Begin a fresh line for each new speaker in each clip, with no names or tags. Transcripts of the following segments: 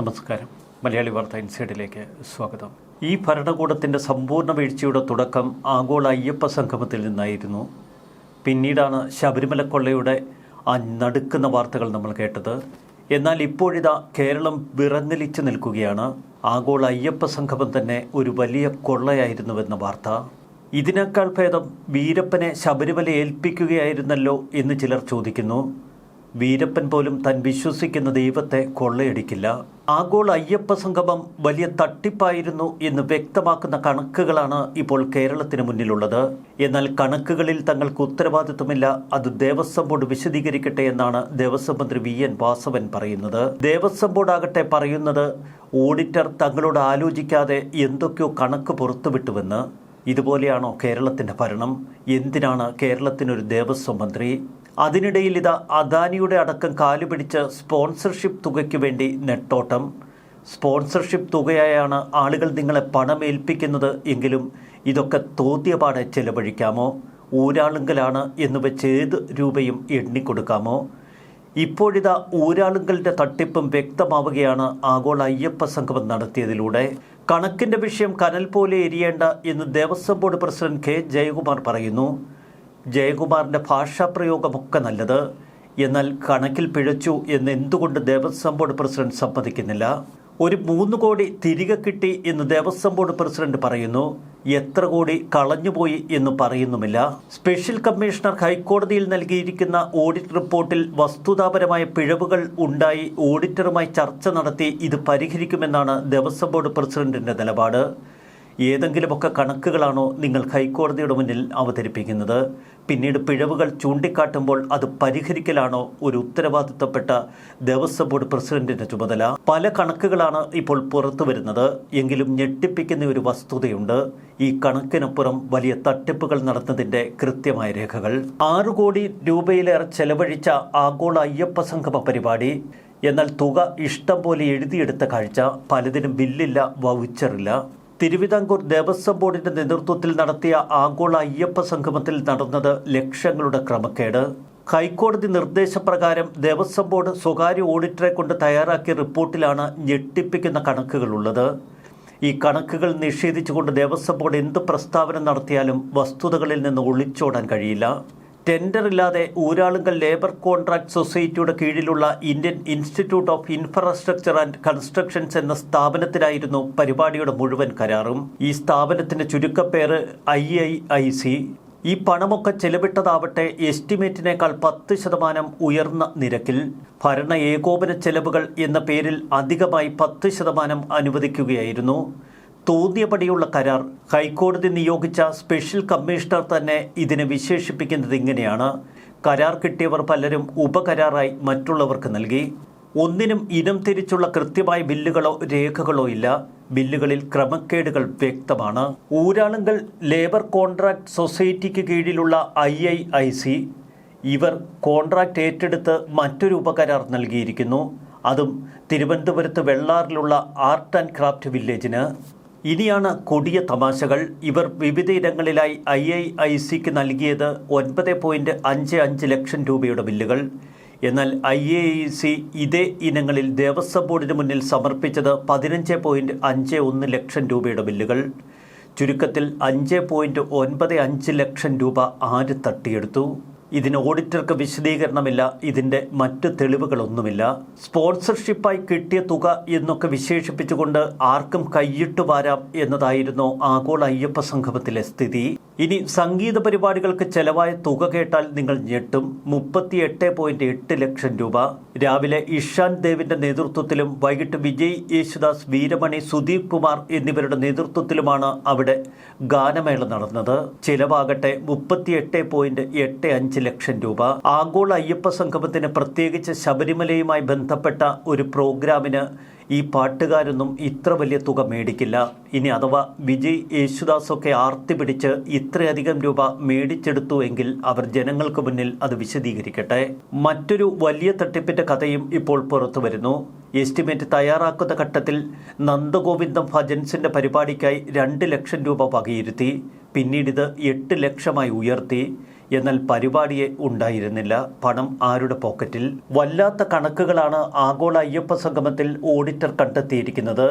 നമസ്കാരം. മലയാളി വാർത്ത ഇൻസൈഡിലേക്ക് സ്വാഗതം. ഈ ഭരണകൂടത്തിന്റെ സമ്പൂർണ വീഴ്ചയുടെ തുടക്കം ആഗോള അയ്യപ്പ സംഗമത്തിൽ നിന്നായിരുന്നു. പിന്നീടാണ് ശബരിമല കൊള്ളയുടെ ആ നടുക്കുന്ന വാർത്തകൾ നമ്മൾ കേട്ടത്. എന്നാൽ ഇപ്പോഴിതാ കേരളം വിറങ്ങലിച്ചു നിൽക്കുകയാണ്. ആഗോള അയ്യപ്പ സംഗമം തന്നെ ഒരു വലിയ കൊള്ളയായിരുന്നുവെന്ന വാർത്ത. ഇതിനേക്കാൾ ഭേദം വീരപ്പനെ ശബരിമല ഏൽപ്പിക്കുകയായിരുന്നല്ലോ എന്ന് ചിലർ ചോദിക്കുന്നു. വീരപ്പൻ പോലും താൻ വിശ്വസിക്കുന്ന ദൈവത്തെ കൊള്ളയടിക്കില്ല. ആഗോള അയ്യപ്പ സംഗമം വലിയ തട്ടിപ്പായിരുന്നു എന്ന് വ്യക്തമാക്കുന്ന കണക്കുകളാണ് ഇപ്പോൾ കേരളത്തിന് മുന്നിലുള്ളത്. എന്നാൽ കണക്കുകളിൽ തങ്ങൾക്ക് ഉത്തരവാദിത്വമില്ല. അത് ദേവസ്വം ബോർഡ് വിശദീകരിക്കട്ടെ എന്നാണ് ദേവസ്വം മന്ത്രി വി. എൻ. വാസവൻ പറയുന്നത്. ദേവസ്വം ബോർഡ് ആകട്ടെ പറയുന്നത് ഓഡിറ്റർ തങ്ങളോട് ആലോചിക്കാതെ എന്തൊക്കെയോ കണക്ക് പുറത്തുവിട്ടുവെന്ന്. ഇതുപോലെയാണോ കേരളത്തിന്റെ ഭരണം? എന്തിനാണ് കേരളത്തിനൊരു ദേവസ്വം മന്ത്രി? അതിനിടയിൽ ഇത് അദാനിയുടെ അടക്കം കാലുപിടിച്ച് സ്പോൺസർഷിപ്പ് തുകയ്ക്ക് വേണ്ടി നെട്ടോട്ടം. സ്പോൺസർഷിപ്പ് തുകയായാണ് ആളുകൾ നിങ്ങളെ പണമേൽപ്പിക്കുന്നത് എങ്കിലും ഇതൊക്കെ തോതിയപാടെ ചെലവഴിക്കാമോ? ഊരാളുങ്കലാണ് എന്ന് വെച്ച് ഏത് രൂപയും എണ്ണിക്കൊടുക്കാമോ? ഇപ്പോഴിതാ ഊരാളുങ്കലിന്റെ തട്ടിപ്പും വ്യക്തമാവുകയാണ് ആഗോള അയ്യപ്പ സംഗമം നടത്തിയതിലൂടെ. കണക്കിന്റെ വിഷയം കനൽ പോലെ എരിയേണ്ട എന്ന് Devaswom board president K. Jayakumar പറയുന്നു. ജയകുമാറിന്റെ ഭാഷാപ്രയോഗമൊക്കെ നല്ലത്. എന്നാൽ കണക്കിൽ പിഴച്ചു എന്ന് എന്തുകൊണ്ട് ദേവസ്വം ബോർഡ് പ്രസിഡന്റ് സമ്മതിക്കുന്നില്ല? ഒരു മൂന്ന് കോടി തിരികെ കിട്ടി എന്ന് ദേവസ്വം ബോർഡ് പ്രസിഡന്റ് പറയുന്നു. എത്ര കോടി കളഞ്ഞുപോയി എന്ന് പറയുന്നുമില്ല. സ്പെഷ്യൽ കമ്മീഷണർ ഹൈക്കോടതിയിൽ നൽകിയിരിക്കുന്ന ഓഡിറ്റ് റിപ്പോർട്ടിൽ വസ്തുതാപരമായ പിഴവുകൾ ഉണ്ടായി ഓഡിറ്ററുമായി ചർച്ച നടത്തി ഇത് പരിഹരിക്കുമെന്നാണ് ദേവസ്വം ബോർഡ് പ്രസിഡന്റിന്റെ നിലപാട്. ഏതെങ്കിലുമൊക്കെ കണക്കുകളാണോ നിങ്ങൾ ഹൈക്കോടതിയുടെ മുന്നിൽ അവതരിപ്പിക്കുന്നത്? പിന്നീട് പിഴവുകൾ ചൂണ്ടിക്കാട്ടുമ്പോൾ അത് പരിഹരിക്കലാണോ ഒരു ഉത്തരവാദിത്തപ്പെട്ട ദേവസ്വം ബോർഡ് പ്രസിഡന്റിന്റെ ചുമതല? പല കണക്കുകളാണ് ഇപ്പോൾ പുറത്തു വരുന്നത്. എങ്കിലും ഞെട്ടിപ്പിക്കുന്ന ഒരു വസ്തുതയുണ്ട്. ഈ കണക്കിനപ്പുറം വലിയ തട്ടിപ്പുകൾ നടന്നതിന്റെ കൃത്യമായ രേഖകൾ. ആറു കോടി രൂപയിലേറെ ചെലവഴിച്ച ആഗോള അയ്യപ്പ സംഗമ പരിപാടി. എന്നാൽ തുക ഇഷ്ടം പോലെ എഴുതിയെടുത്ത കാഴ്ച. പലതിനും ബില്ലില്ല വൗച്ചറില്ല. തിരുവിതാംകൂർ ദേവസ്വം ബോർഡിന്റെ നേതൃത്വത്തിൽ നടത്തിയ ആഗോള അയ്യപ്പ സംഗമത്തിൽ നടന്നത് ലക്ഷങ്ങളുടെ ക്രമക്കേട്. ഹൈക്കോടതി നിർദ്ദേശപ്രകാരം ദേവസ്വം ബോർഡ് സ്വകാര്യ ഓഡിറ്ററെ കൊണ്ട് തയ്യാറാക്കിയ റിപ്പോർട്ടിലാണ് ഞെട്ടിപ്പിക്കുന്ന കണക്കുകളുള്ളത്. ഈ കണക്കുകൾ നിഷേധിച്ചുകൊണ്ട് ദേവസ്വം ബോർഡ് എന്ത് പ്രസ്താവന നടത്തിയാലും വസ്തുതകളിൽ നിന്ന് ഒളിച്ചോടാൻ കഴിയില്ല. ടെൻഡർ ഇല്ലാതെ ഊരാളുങ്കൽ ലേബർ കോൺട്രാക്ട് സൊസൈറ്റിയുടെ കീഴിലുള്ള Indian institute of infrastructure and constructions എന്ന സ്ഥാപനത്തിലായിരുന്നു പരിപാടിയുടെ മുഴുവൻ കരാറും. ഈ സ്ഥാപനത്തിന്റെ ചുരുക്കപ്പേര് ഐ ഐ ഐ സി. ഈ പണമൊക്കെ ചെലവിട്ടതാവട്ടെ എസ്റ്റിമേറ്റിനേക്കാൾ പത്ത് ശതമാനം ഉയർന്ന നിരക്കിൽ. ഭരണ ഏകോപന ചെലവുകൾ എന്ന പേരിൽ അധികമായി പത്ത് ശതമാനം അനുവദിക്കുകയായിരുന്നു. തോന്നിയപടിയുള്ള കരാർ ഹൈക്കോടതി നിയോഗിച്ച സ്പെഷ്യൽ കമ്മീഷണർ തന്നെ ഇതിനെ വിശേഷിപ്പിക്കുന്നത് ഇങ്ങനെയാണ്. കരാർ കിട്ടിയവർ പലരും ഉപകരാറായി മറ്റുള്ളവർക്ക് നൽകി. ഒന്നിനും ഇനം തിരിച്ചുള്ള കൃത്യമായ ബില്ലുകളോ രേഖകളോ ഇല്ല. ബില്ലുകളിൽ ക്രമക്കേടുകൾ വ്യക്തമാണ്. ഊരാളുങ്കൽ ലേബർ കോൺട്രാക്ട് സൊസൈറ്റിക്ക് കീഴിലുള്ള ഐ ഐ ഐ സി ഇവർ കോൺട്രാക്ട് ഏറ്റെടുത്ത് മറ്റൊരു ഉപകരാർ നൽകിയിരിക്കുന്നു. അതും തിരുവനന്തപുരത്ത് വെള്ളാറിലുള്ള ആർട്ട് ആൻഡ് ക്രാഫ്റ്റ് വില്ലേജിന്. ഇനിയാണ് കൊടിയ തമാശകൾ. ഇവർ വിവിധയിടങ്ങളിലായി ഐ ഐ ഐ സിക്ക് നൽകിയത് ഒൻപത് പോയിന്റ് അഞ്ച് അഞ്ച് ലക്ഷം രൂപയുടെ ബില്ലുകൾ. എന്നാൽ ഐ എ ഐ സി ഇതേ ഇനങ്ങളിൽ ദേവസ്വം ബോർഡിന് മുന്നിൽ സമർപ്പിച്ചത് പതിനഞ്ച് പോയിന്റ് അഞ്ച് ഒന്ന് ലക്ഷം രൂപയുടെ ബില്ലുകൾ. ചുരുക്കത്തിൽ അഞ്ച് പോയിന്റ് ഒൻപത് അഞ്ച് ലക്ഷം രൂപ ആര് തട്ടിയെടുത്തു? ഇതിന് ഓഡിറ്റർക്ക് വിശദീകരണമില്ല ഇതിന്റെ മറ്റ് തെളിവുകളൊന്നുമില്ല. സ്പോൺസർഷിപ്പായി കിട്ടിയ തുക എന്നൊക്കെ വിശേഷിപ്പിച്ചുകൊണ്ട് ആർക്കും കൈയിട്ട് വാരാം എന്നതായിരുന്നു ആഗോള അയ്യപ്പ സംഗമത്തിലെ സ്ഥിതി. ഇനി സംഗീത പരിപാടികൾക്ക് ചെലവായ തുക കേട്ടാൽ നിങ്ങൾ ഞെട്ടും. മുപ്പത്തി എട്ട് പോയിന്റ് എട്ട് ലക്ഷം രൂപ. രാവിലെ ഇഷാൻ ദേവിന്റെ നേതൃത്വത്തിലും വൈകിട്ട് വിജയ് യേശുദാസ് വീരമണി സുദീപ് കുമാർ എന്നിവരുടെ നേതൃത്വത്തിലുമാണ് അവിടെ ഗാനമേള നടന്നത്. ചിലവാകട്ടെ മുപ്പത്തി എട്ട് പോയിന്റ് എട്ട് അഞ്ച് ലക്ഷം രൂപ. ആഗോള അയ്യപ്പ സംഗമത്തിന് പ്രത്യേകിച്ച് ശബരിമലയുമായി ബന്ധപ്പെട്ട ഒരു പ്രോഗ്രാമിന് ഈ പാട്ടുകാരൊന്നും ഇത്ര വലിയ തുക മേടിക്കില്ല. ഇനി അഥവാ വിജയ് യേശുദാസൊക്കെ ആർത്തി പിടിച്ച് ഇത്രയധികം രൂപ മേടിച്ചെടുത്തു എങ്കിൽ അവർ ജനങ്ങൾക്ക് മുന്നിൽ അത് വിശദീകരിക്കട്ടെ. മറ്റൊരു വലിയ തട്ടിപ്പിന്റെ കഥയും ഇപ്പോൾ പുറത്തു വരുന്നു. എസ്റ്റിമേറ്റ് തയ്യാറാക്കുന്ന ഘട്ടത്തിൽ നന്ദഗോവിന്ദം ഭജൻസിന്റെ പരിപാടിക്കായി രണ്ട് ലക്ഷം രൂപ വകയിരുത്തി. പിന്നീട് ഇത് എട്ട് ലക്ഷമായി ഉയർത്തി. എന്നാൽ പരിപാടിയെ ഉണ്ടായിരുന്നില്ല. പണം ആരുടെ പോക്കറ്റിൽ? വല്ലാത്ത കണക്കുകളാണ് ആഗോള അയ്യപ്പ സംഗമത്തിൽ ഓഡിറ്റർ കണ്ടെത്തിയിരിക്കുന്നത്.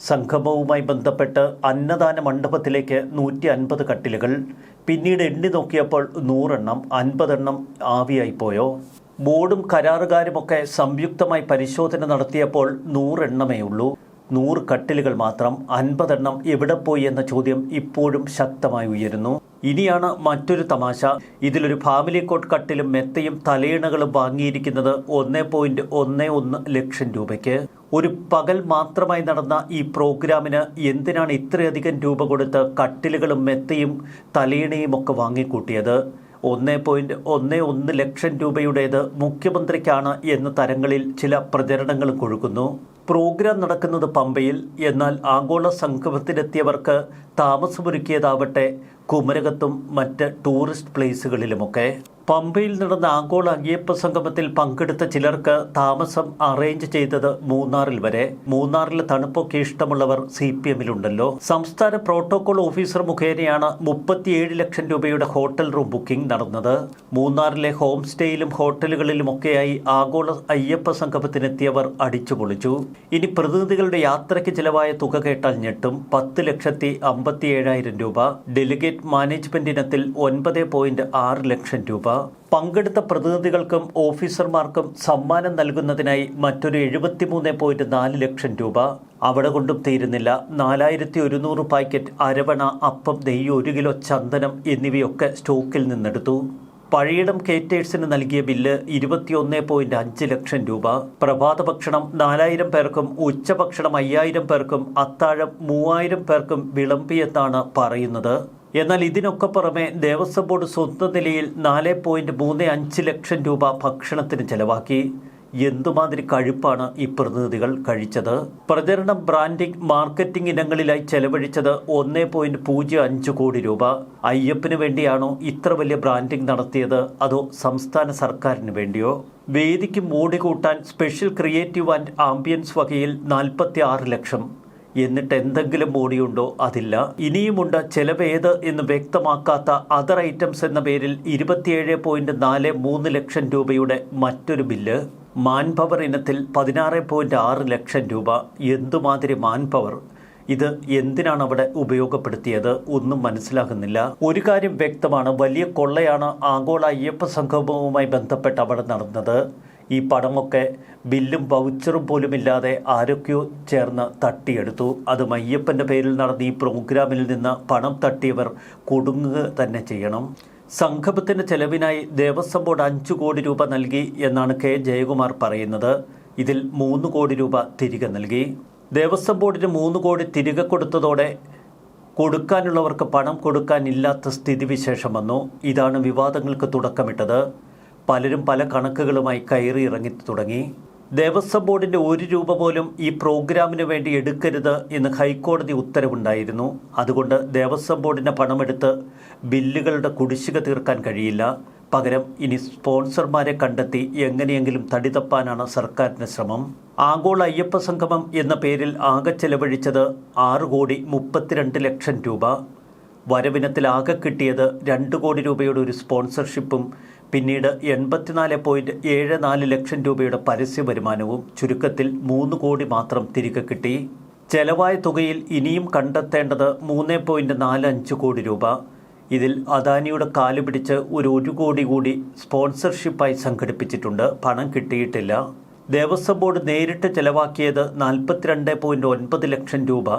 സംഗമവുമായി ബന്ധപ്പെട്ട് അന്നദാന മണ്ഡപത്തിലേക്ക് നൂറ്റി അൻപത് കട്ടിലുകൾ. പിന്നീട് എണ്ണി നോക്കിയപ്പോൾ നൂറെണ്ണം അൻപതെണ്ണം ആവിയായിപ്പോയോ ബോർഡും കരാറുകാരുമൊക്കെ സംയുക്തമായി പരിശോധന നടത്തിയപ്പോൾ നൂറെണ്ണമേ ഉള്ളൂ. നൂറ് കട്ടിലുകൾ മാത്രം അൻപതെണ്ണം എവിടെ പോയി എന്ന ചോദ്യം ഇപ്പോഴും ശക്തമായി ഉയരുന്നു. ഇനിയാണ് മറ്റൊരു തമാശ. ഇതിലൊരു ഫാമിലി കോട്ട് കട്ടിലും മെത്തയും തലയിണകളും വാങ്ങിയിരിക്കുന്നത് ഒന്നേ പോയിന്റ് ഒന്നേ ഒന്ന് ലക്ഷം രൂപയ്ക്ക്. ഒരു പകൽ മാത്രമായി നടന്ന ഈ പ്രോഗ്രാമിന് എന്തിനാണ് ഇത്രയധികം രൂപ കൊടുത്ത് കട്ടിലുകളും മെത്തയും തലയിണയും ഒക്കെ വാങ്ങിക്കൂട്ടിയത്? ഒന്നേ പോയിന്റ് ഒന്നേ ഒന്ന് ലക്ഷം രൂപയുടേത് മുഖ്യമന്ത്രിക്കാണ് എന്ന തരങ്ങളിൽ ചില പ്രചരണങ്ങളും കൊഴുക്കുന്നു. പ്രോഗ്രാം നടക്കുന്നത് പമ്പയിൽ എന്നാൽ ആഗോള സംഗമത്തിലെത്തിയവർക്ക് താമസമൊരുക്കിയതാവട്ടെ കുമരകത്തും മറ്റ് ടൂറിസ്റ്റ് പ്ലേസുകളിലുമൊക്കെ പമ്പയിൽ നടന്ന ആഗോള അയ്യപ്പ സംഗമത്തിൽ പങ്കെടുത്ത ചിലർക്ക് താമസം അറേഞ്ച് ചെയ്തത് മൂന്നാറിൽ വരെ. മൂന്നാറിൽ തണുപ്പൊക്കെ ഇഷ്ടമുള്ളവർ സി പി എമ്മിലുണ്ടല്ലോ. സംസ്ഥാന പ്രോട്ടോകോൾ ഓഫീസർ മുഖേനയാണ് മുപ്പത്തിയേഴ് ലക്ഷം രൂപയുടെ ഹോട്ടൽ റൂം ബുക്കിംഗ് നടന്നത്. മൂന്നാറിലെ ഹോം സ്റ്റേയിലും ഹോട്ടലുകളിലുമൊക്കെയായി ആഗോള അയ്യപ്പ സംഗമത്തിനെത്തിയവർ അടിച്ചു പൊളിച്ചു ഇനി പ്രതിനിധികളുടെ യാത്രയ്ക്ക് ചിലവായ തുക കേട്ടാൽ ഞെട്ടും. പത്ത് ലക്ഷത്തി അമ്പത്തിയേഴായിരം രൂപ. ഡെലിഗേറ്റ് മാനേജ്മെന്റ് ഇനത്തിൽ ഒൻപത് പോയിന്റ് ആറ് ലക്ഷം രൂപ. പങ്കെടുത്ത പ്രതിനിധികൾക്കും ഓഫീസർമാർക്കും സമ്മാനം നൽകുന്നതിനായി മറ്റൊരു എഴുപത്തിമൂന്ന് പോയിന്റ് നാല് ലക്ഷം രൂപ. അവിടെ കൊണ്ടും തീരുന്നില്ല. നാലായിരത്തി ഒരുന്നൂറ് പാക്കറ്റ് അരവണ അപ്പം നെയ്യ് ഒരു കിലോ ചന്ദനം എന്നിവയൊക്കെ സ്റ്റോക്കിൽ നിന്നെടുത്തു. പഴയിടം കേറ്റേഴ്സിന് നൽകിയ ബില്ല് ഇരുപത്തിയൊന്ന് പോയിന്റ് അഞ്ച് ലക്ഷം രൂപ. പ്രഭാത ഭക്ഷണം നാലായിരം പേർക്കും ഉച്ചഭക്ഷണം അയ്യായിരം പേർക്കും അത്താഴം മൂവായിരം പേർക്കും വിളമ്പിയെന്നാണ് പറയുന്നത്. എന്നാൽ ഇതിനൊക്കെ പുറമെ ദേവസ്വം ബോർഡ് സ്വന്തം നിലയിൽ നാല് പോയിന്റ് മൂന്ന് അഞ്ച് ലക്ഷം രൂപ ഭക്ഷണത്തിന് ചെലവാക്കി. എന്തുമാതിരി കഴിപ്പാണ് ഈ പ്രതിനിധികൾ കഴിച്ചത്? പ്രചരണം ബ്രാൻഡിംഗ് മാർക്കറ്റിംഗ് ഇനങ്ങളിലായി ചെലവഴിച്ചത് ഒന്ന് പോയിന്റ് പൂജ്യം അഞ്ച് കോടി രൂപ. അയ്യപ്പന് വേണ്ടിയാണോ ഇത്ര വലിയ ബ്രാൻഡിംഗ് നടത്തിയത്? അതോ സംസ്ഥാന സർക്കാരിന് വേണ്ടിയോ? വേദിക്ക് മൂടി കൂട്ടാൻ സ്പെഷ്യൽ ക്രിയേറ്റീവ് ആൻഡ് ആംബിയൻസ് വകയിൽ നാൽപ്പത്തി ലക്ഷം. എന്നിട്ട് എന്തെങ്കിലും ബോഡിയുണ്ടോ? അതില്ല. ഇനിയുമുണ്ട് ചെലവേത് എന്ന് വ്യക്തമാക്കാത്ത അതർ ഐറ്റംസ് എന്ന പേരിൽ ഇരുപത്തിയേഴ് പോയിന്റ് നാല് മൂന്ന് ലക്ഷം രൂപയുടെ മറ്റൊരു ബില്ല്. മാൻ പവർ ഇനത്തിൽ പതിനാറ് പോയിന്റ് ആറ് ലക്ഷം രൂപ. എന്തുമാതിരി മാൻ പവർ ഇത് എന്തിനാണ് അവിടെ ഉപയോഗപ്പെടുത്തിയത്? ഒന്നും മനസ്സിലാകുന്നില്ല. ഒരു കാര്യം വ്യക്തമാണ്. വലിയ കൊള്ളയാണ് ആഗോള അയ്യപ്പ സംഗമവുമായി ബന്ധപ്പെട്ട് അവിടെ നടന്നത്. ഈ പണമൊക്കെ ബില്ലും വൗച്ചറും പോലുമില്ലാതെ ആരൊക്കെയോ ചേർന്ന് തട്ടിയെടുത്തു. അത് മയ്യപ്പന്റെ പേരിൽ നടന്ന ഈ പ്രോഗ്രാമിൽ നിന്ന് പണം തട്ടിയവർ കൊടുങ്ങുക തന്നെ ചെയ്യണം. സംഗമത്തിന് ചെലവിനായി ദേവസ്വം ബോർഡ് അഞ്ചു കോടി രൂപ നൽകി എന്നാണ് കെ. ജയകുമാർ പറയുന്നത്. ഇതിൽ മൂന്ന് കോടി രൂപ തിരികെ നൽകി. ദേവസ്വം ബോർഡിന് മൂന്ന് കോടി തിരികെ കൊടുത്തതോടെ കൊടുക്കാനുള്ളവർക്ക് പണം കൊടുക്കാനില്ലാത്ത സ്ഥിതിവിശേഷം വന്നു. ഇതാണ് വിവാദങ്ങൾക്ക് തുടക്കമിട്ടത്. പലരും പല കണക്കുകളുമായി കയറി ഇറങ്ങി തുടങ്ങി. ദേവസ്വം ബോർഡിന്റെ ഒരു രൂപ പോലും ഈ പ്രോഗ്രാമിന് വേണ്ടി എടുക്കരുത് എന്ന് ഹൈക്കോടതി ഉത്തരവുണ്ടായിരുന്നു. അതുകൊണ്ട് ദേവസ്വം ബോർഡിന്റെ പണമെടുത്ത് ബില്ലുകളുടെ കുടിശ്ശിക തീർക്കാൻ കഴിയില്ല. പകരം ഇനി സ്പോൺസർമാരെ കണ്ടെത്തി എങ്ങനെയെങ്കിലും തടിതപ്പാനാണ് സർക്കാരിന്റെ ശ്രമം. ആഗോള അയ്യപ്പ സംഗമം എന്ന പേരിൽ ആകെ ചെലവഴിച്ചത് ആറ് കോടി മുപ്പത്തിരണ്ട് ലക്ഷം രൂപ. വരവിനത്തിൽ ആകെ കിട്ടിയത് രണ്ട് കോടി രൂപയുടെ ഒരു സ്പോൺസർഷിപ്പും പിന്നീട് എൺപത്തിനാല് പോയിന്റ് ഏഴ് നാല് ലക്ഷം രൂപയുടെ പരസ്യ വരുമാനവും ചുരുക്കത്തിൽ മൂന്ന് കോടി മാത്രം തിരികെ കിട്ടി. ചെലവായ തുകയിൽ ഇനിയും കണ്ടെത്തേണ്ടത് മൂന്ന് പോയിന്റ് നാല് അഞ്ച് കോടി രൂപ. ഇതിൽ അദാനിയുടെ കാൽ പിടിച്ച് ഒരു ഒരു കോടി കൂടി സ്പോൺസർഷിപ്പായി സംഘടിപ്പിച്ചിട്ടുണ്ട്. പണം കിട്ടിയിട്ടില്ല. ദേവസ്വം ബോർഡ് നേരിട്ട് ചെലവാക്കിയത് നാൽപ്പത്തിരണ്ട് പോയിന്റ് ഒൻപത് ലക്ഷം രൂപ.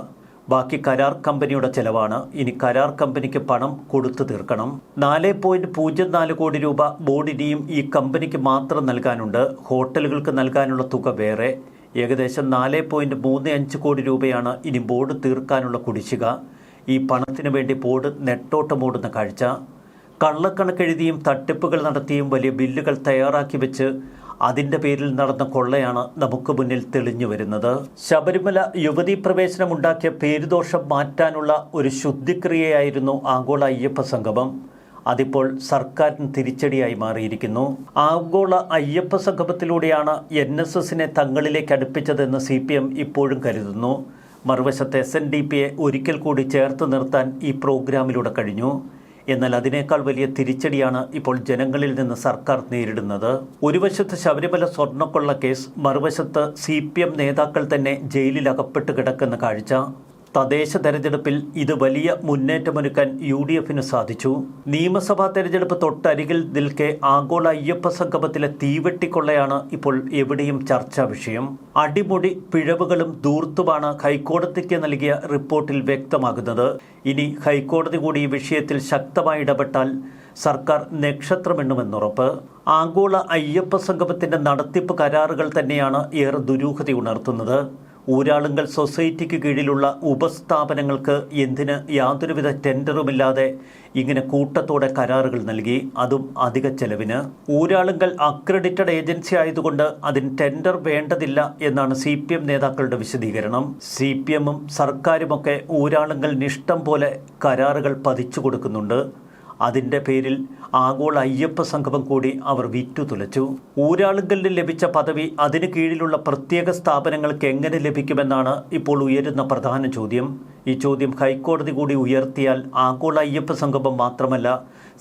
ബാക്കി കരാർ കമ്പനിയുടെ ചെലവാണ്. ഇനി കരാർ കമ്പനിക്ക് പണം കൊടുത്തു തീർക്കണം. നാല് പോയിന്റ് പൂജ്യം നാല് കോടി രൂപ ബോർഡ് ഇനിയും ഈ കമ്പനിക്ക് മാത്രം നൽകാനുണ്ട്. ഹോട്ടലുകൾക്ക് നൽകാനുള്ള തുക വേറെ. ഏകദേശം നാല് പോയിന്റ് മൂന്ന് അഞ്ച് കോടി രൂപയാണ് ഇനി ബോർഡ് തീർക്കാനുള്ള കുടിശ്ശിക. ഈ പണത്തിനു വേണ്ടി ബോർഡ് നെട്ടോട്ടമോടുന്ന കാഴ്ച. കള്ളക്കണക്കെഴുതിയും തട്ടിപ്പുകൾ നടത്തിയും വലിയ ബില്ലുകൾ തയ്യാറാക്കി വെച്ച് അതിന്റെ പേരിൽ നടന്ന കൊള്ളയാണ് നമുക്ക് മുന്നിൽ തെളിഞ്ഞു വരുന്നത്. ശബരിമല യുവതീ പ്രവേശനം ഉണ്ടാക്കിയ പേരുദോഷം മാറ്റാനുള്ള ഒരു ശുദ്ധിക്രിയയായിരുന്നു ആഗോള അയ്യപ്പ സംഗമം. അതിപ്പോൾ സർക്കാരിന് തിരിച്ചടിയായി മാറിയിരിക്കുന്നു. ആഗോള അയ്യപ്പ സംഗമത്തിലൂടെയാണ് എൻ എസ് എസിനെ തങ്ങളിലേക്ക് അടുപ്പിച്ചതെന്ന് സി പി എം ഇപ്പോഴും കരുതുന്നു. മറുവശത്ത് എസ് എൻ ഡി പിയെ ഒരിക്കൽ കൂടി ചേർത്ത് നിർത്താൻ ഈ പ്രോഗ്രാമിലൂടെ കഴിഞ്ഞു. എന്നാൽ അതിനേക്കാൾ വലിയ തിരിച്ചടിയാണ് ഇപ്പോൾ ജനങ്ങളിൽ നിന്ന് സർക്കാർ നേരിടുന്നത്. ഒരു വശത്ത് ശബരിമല സ്വർണക്കൊള്ള കേസ് മറുവശത്ത് സി നേതാക്കൾ തന്നെ ജയിലിൽ അകപ്പെട്ട് കിടക്കുന്ന കാഴ്ച. തദ്ദേശ തെരഞ്ഞെടുപ്പിൽ ഇത് വലിയ മുന്നേറ്റമൊരുക്കാൻ യു ഡി എഫിന് സാധിച്ചു. നിയമസഭാ തെരഞ്ഞെടുപ്പ് തൊട്ടരികിൽ നിൽക്കെ ആഗോള അയ്യപ്പ സംഗമത്തിലെ തീവെട്ടിക്കൊള്ളയാണ് ഇപ്പോൾ എവിടെയും ചർച്ചാ വിഷയം. അടിമുടി പിഴവുകളും ദൂർത്തുമാണ് ഹൈക്കോടതിക്ക് നൽകിയ റിപ്പോർട്ടിൽ വ്യക്തമാകുന്നത്. ഇനി ഹൈക്കോടതി കൂടി ഈ വിഷയത്തിൽ ശക്തമായി ഇടപെട്ടാൽ സർക്കാർ നക്ഷത്രമെണ്ണുമെന്നുറപ്പ്. ആഗോള അയ്യപ്പ സംഗമത്തിന്റെ നടത്തിപ്പ് കരാറുകൾ തന്നെയാണ് ഏറെ ദുരൂഹത ഉണർത്തുന്നത് ഊരാളുങ്കൽ സൊസൈറ്റിക്ക് കീഴിലുള്ള ഉപസ്ഥാപനങ്ങൾക്ക് എന്തിന് യാതൊരുവിധ ടെൻഡറുമില്ലാതെ ഇങ്ങനെ കൂട്ടത്തോടെ കരാറുകൾ നൽകി അതും അധിക ചെലവിന്? ഊരാളുങ്കൽ അക്രഡിറ്റഡ് ഏജൻസി ആയതുകൊണ്ട് അതിന് ടെൻഡർ വേണ്ടതില്ല എന്നാണ് സി പി എം നേതാക്കളുടെ വിശദീകരണം. സി പി എമ്മും സർക്കാരുമൊക്കെ ഊരാളുങ്കൽ നിഷ്ടം പോലെ കരാറുകൾ പതിച്ചു കൊടുക്കുന്നുണ്ട്. അതിന്റെ പേരിൽ ആഗോള അയ്യപ്പ സംഗമം കൂടി അവർ വിറ്റു തുലച്ചു. ഊരാളുങ്കലിന് ലഭിച്ച പദവി അതിന് കീഴിലുള്ള പ്രത്യേക സ്ഥാപനങ്ങൾക്ക് എങ്ങനെ ലഭിക്കുമെന്നാണ് ഇപ്പോൾ ഉയരുന്ന പ്രധാന ചോദ്യം. ഈ ചോദ്യം ഹൈക്കോടതി കൂടി ഉയർത്തിയാൽ ആഗോള അയ്യപ്പ സംഗമം മാത്രമല്ല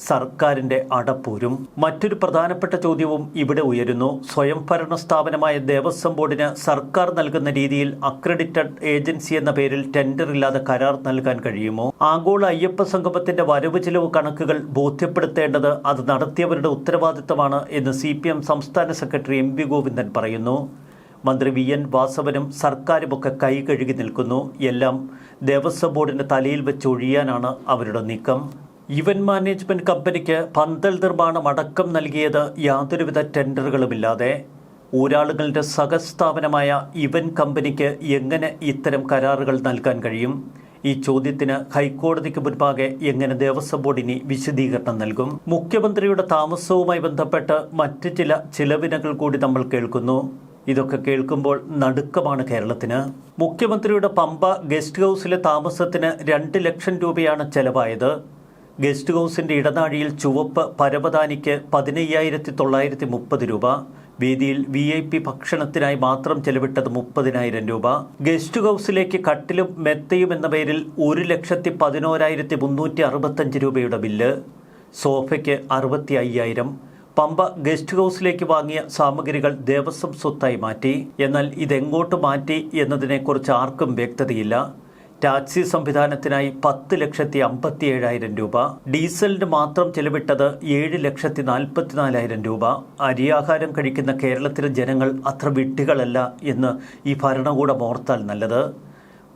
സർക്കാരിന്റെ അടപ്പൂരും. മറ്റൊരു പ്രധാനപ്പെട്ട ചോദ്യവും ഇവിടെ ഉയരുന്നു. സ്വയംഭരണ സ്ഥാപനമായ ദേവസ്വം ബോർഡിന് സർക്കാർ നൽകുന്ന രീതിയിൽ അക്രഡിറ്റഡ് ഏജൻസി എന്ന പേരിൽ ടെൻഡർ ഇല്ലാതെ കരാർ നൽകാൻ കഴിയുമോ? ആഗോള അയ്യപ്പ സംഗമത്തിന്റെ വരവ് ചിലവ് കണക്കുകൾ ബോധ്യപ്പെടുത്തേണ്ടത് അത് നടത്തിയവരുടെ ഉത്തരവാദിത്തമാണ് എന്ന് സി സംസ്ഥാന സെക്രട്ടറി എം വി ഗോവിന്ദൻ പറയുന്നു. മന്ത്രി വി എൻ വാസവനും സർക്കാരുമൊക്കെ കൈ കഴുകി നിൽക്കുന്നു. എല്ലാം ദേവസ്വം ബോർഡിന്റെ തലയിൽ വെച്ചൊഴിയാനാണ് അവരുടെ നീക്കം. ഇവന്റ് മാനേജ്മെന്റ് കമ്പനിക്ക് പന്തൽ നിർമ്മാണം അടക്കം നൽകിയത് യാതൊരുവിധ ടെൻഡറുകളുമില്ലാതെ. ഊരാളുകളുടെ സഹസ്ഥാപനമായ ഇവന്റ് കമ്പനിക്ക് എങ്ങനെ ഇത്തരം കരാറുകൾ നൽകാൻ കഴിയും? ഈ ചോദ്യത്തിന് ഹൈക്കോടതിക്ക് മുൻപാകെ എങ്ങനെ ദേവസ്വം ബോർഡിന് വിശദീകരണം നൽകും? മുഖ്യമന്ത്രിയുടെ താമസവുമായി ബന്ധപ്പെട്ട് മറ്റ് ചില ചിലവിനകൾ കൂടി നമ്മൾ കേൾക്കുന്നു. ഇതൊക്കെ കേൾക്കുമ്പോൾ നടുക്കമാണ് കേരളത്തിന്. മുഖ്യമന്ത്രിയുടെ പമ്പ ഗസ്റ്റ് ഹൗസിലെ താമസത്തിന് രണ്ട് ലക്ഷം രൂപയാണ് ചെലവായത്. ഗസ്റ്റ് ഹൗസിന്റെ ഇടനാഴിയിൽ ചുവപ്പ് പരവതാനിക്ക് പതിനയ്യായിരത്തി തൊള്ളായിരത്തി മുപ്പത് രൂപ വേദിയിൽ വി ഐ പി ഭക്ഷണത്തിനായി മാത്രം ചെലവിട്ടത് മുപ്പതിനായിരം രൂപ. ഗസ്റ്റ് ഹൗസിലേക്ക് കട്ടിലും മെത്തയും എന്ന പേരിൽ ഒരു ലക്ഷത്തി പതിനോരായിരത്തി മുന്നൂറ്റി അറുപത്തഞ്ച് രൂപയുടെ ബില്ല്. സോഫയ്ക്ക് അറുപത്തി അയ്യായിരം പമ്പ ഗസ്റ്റ് ഹൗസിലേക്ക് വാങ്ങിയ സാമഗ്രികൾ ദേവസ്വം സ്വത്തായി മാറ്റി. എന്നാൽ ഇതെങ്ങോട്ട് മാറ്റി എന്നതിനെക്കുറിച്ച് ആർക്കും വ്യക്തതയില്ല. ടാക്സി സംവിധാനത്തിനായി പത്ത് ലക്ഷത്തി അമ്പത്തി ഏഴായിരം രൂപ ഡീസലിന് മാത്രം ചെലവിട്ടത് ഏഴ് ലക്ഷത്തി നാൽപ്പത്തിനാലായിരം രൂപ. അരിയാഹാരം കഴിക്കുന്ന കേരളത്തിലെ ജനങ്ങൾ അത്ര വിട്ടുകളല്ല എന്ന് ഈ ഭരണകൂടം ഓർത്താൽ നല്ലത്.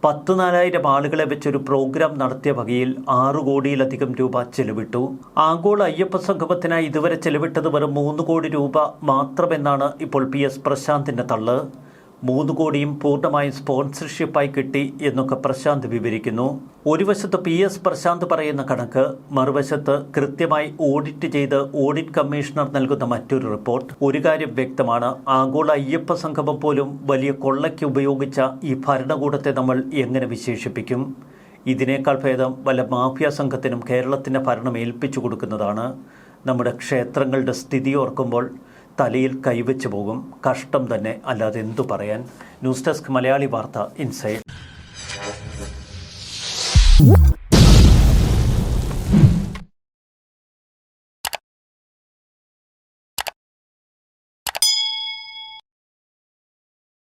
പത്ത് നാലായിരം ആളുകളെ വെച്ചൊരു പ്രോഗ്രാം നടത്തിയ വകയിൽ ആറു കോടിയിലധികം രൂപ ചെലവിട്ടു. ആഗോള അയ്യപ്പ സംഗമത്തിനായി ഇതുവരെ ചെലവിട്ടത് വെറും മൂന്ന് കോടി രൂപ മാത്രമെന്നാണ് ഇപ്പോൾ പി എസ് പ്രശാന്തിന്റെ തള്ള്. മൂന്ന് കോടിയും പൂർണമായും സ്പോൺസർഷിപ്പായി കിട്ടി എന്നൊക്കെ പ്രശാന്ത് വിവരിക്കുന്നു. ഒരു വശത്ത് പി എസ് പ്രശാന്ത് പറയുന്ന കണക്ക് മറുവശത്ത് കൃത്യമായി ഓഡിറ്റ് ചെയ്ത് ഓഡിറ്റ് കമ്മീഷണർ നൽകുന്ന മറ്റൊരു റിപ്പോർട്ട്. ഒരു കാര്യം വ്യക്തമാണ് ആഗോള അയ്യപ്പ സംഗമം പോലും വലിയ കൊള്ളയ്ക്ക് ഉപയോഗിച്ച ഈ ഭരണകൂടത്തെ നമ്മൾ എങ്ങനെ വിശേഷിപ്പിക്കും? ഇതിനേക്കാൾ ഭേദം വല്ല മാഫിയ സംഘത്തിനും കേരളത്തിന്റെ ഭരണം ഏൽപ്പിച്ചു കൊടുക്കുന്നതാണ്. നമ്മുടെ ക്ഷേത്രങ്ങളുടെ സ്ഥിതി ഓർക്കുമ്പോൾ തലയിൽ കൈവച്ച് പോകും. കഷ്ടം തന്നെ അല്ലാതെ എന്തു പറയാൻ? ന്യൂസ് ഡെസ്ക് മലയാളി വാർത്ത ഇൻസൈഡ്.